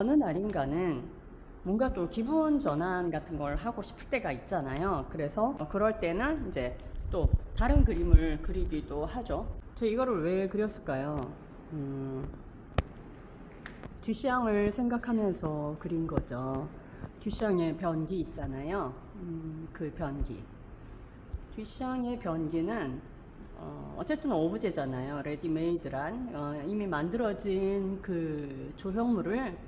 어느 날인가는 뭔가 또 기분 전환 같은 걸 하고 싶을 때가 있잖아요. 그래서 그럴 때는 이제 또 다른 그림을 그리기도 하죠. 저 이거를 왜 그렸을까요? 음, 듀샹을 생각하면서 그린 거죠. 듀샹의 변기 있잖아요. 음, 그 변기. 듀샹의 변기는 어, 어쨌든 오브제잖아요. 레디메이드란 어, 이미 만들어진 그 조형물을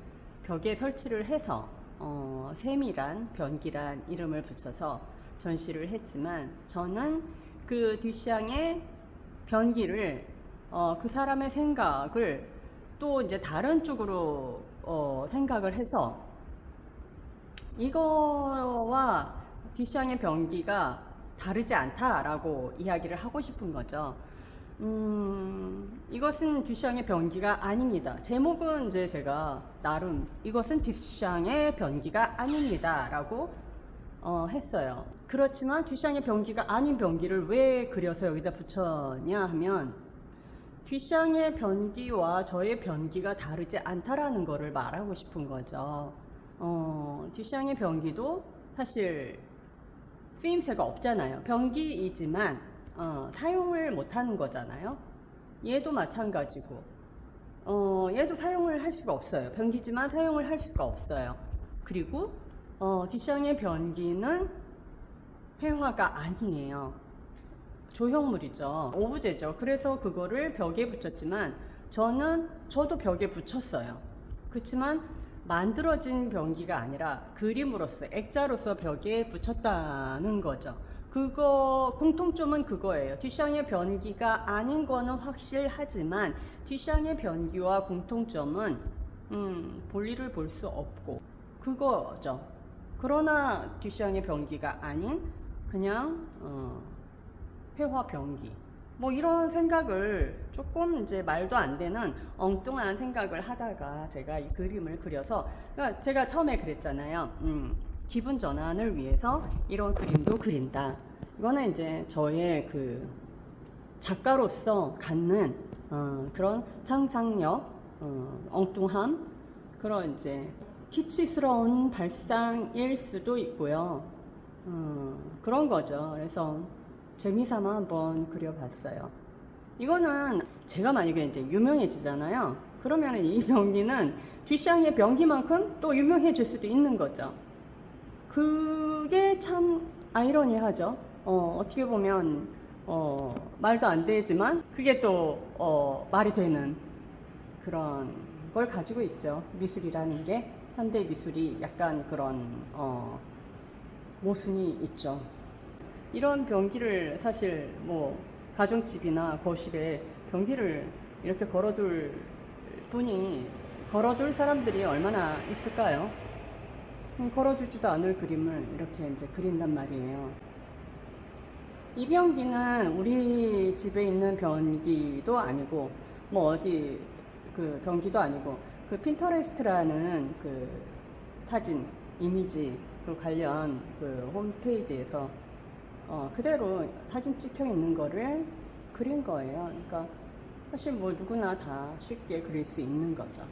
벽에 설치를 해서 어, 세미란 변기란 이름을 붙여서 전시를 했지만 저는 그 듀샹의 변기를 어, 그 사람의 생각을 또 이제 다른 쪽으로 어, 생각을 해서 이거와 뒷샹의 변기가 다르지 않다라고 이야기를 하고 싶은 거죠. 음, 이것은 뒷샹의 변기가 아닙니다. 제목은 이제 제가 나름 이것은 뒷샹의 변기가 아닙니다라고 어, 했어요. 그렇지만 뒷샹의 변기가 아닌 변기를 왜 그려서 여기다 붙였냐 하면 뒷샹의 변기와 저의 변기가 다르지 않다라는 거를 말하고 싶은 거죠. 어, 뒷샹의 변기도 사실 쓰임새가 없잖아요. 변기이지만 어, 사용을 못하는 거잖아요. 얘도 마찬가지고 어, 얘도 사용을 할 수가 없어요. 변기지만 사용을 할 수가 없어요. 그리고 어, 뒷샹의 변기는 회화가 아니에요. 조형물이죠. 오브제죠. 그래서 그거를 벽에 붙였지만 저는 저도 벽에 붙였어요. 그렇지만 만들어진 변기가 아니라 그림으로서 액자로서 벽에 붙였다는 거죠. 그거 공통점은 그거예요. 듀샹의 변기가 아닌 거는 확실하지만 듀샹의 변기와 공통점은 음, 볼일을 볼 수 없고 그거죠. 그러나 듀샹의 변기가 아닌 그냥 어, 회화 변기. 뭐 이런 생각을 조금 이제 말도 안 되는 엉뚱한 생각을 하다가 제가 이 그림을 그려서 그러니까 제가 처음에 그랬잖아요. 음, 기분 전환을 위해서 이런 그림도 그린다. 이거는 이제 저의 그 작가로서 갖는 어, 그런 상상력, 어, 엉뚱함, 그런 이제 키치스러운 발상일 수도 있고요. 어, 그런 거죠. 그래서 재미삼아 한번 그려봤어요. 이거는 제가 만약에 이제 유명해지잖아요. 그러면 이 병기는 뒷샹의 병기만큼 또 유명해질 수도 있는 거죠. 그게 참 아이러니하죠. 어, 어떻게 보면 어, 말도 안 되지만 그게 또 어, 말이 되는 그런 걸 가지고 있죠. 미술이라는 게 현대 미술이 약간 그런 어, 모순이 있죠. 이런 변기를 사실 뭐 가정집이나 거실에 변기를 이렇게 걸어둘 분이 걸어둘 사람들이 얼마나 있을까요? 음, 걸어두지도 않을 그림을 이렇게 이제 그린단 말이에요. 이 변기는 우리 집에 있는 변기도 아니고 뭐 어디 그 변기도 아니고 그 핀터레스트라는 그 사진 이미지 그 관련 그 홈페이지에서 어, 그대로 사진 찍혀 있는 거를 그린 거예요. 그러니까 사실 뭐 누구나 다 쉽게 그릴 수 있는 거죠.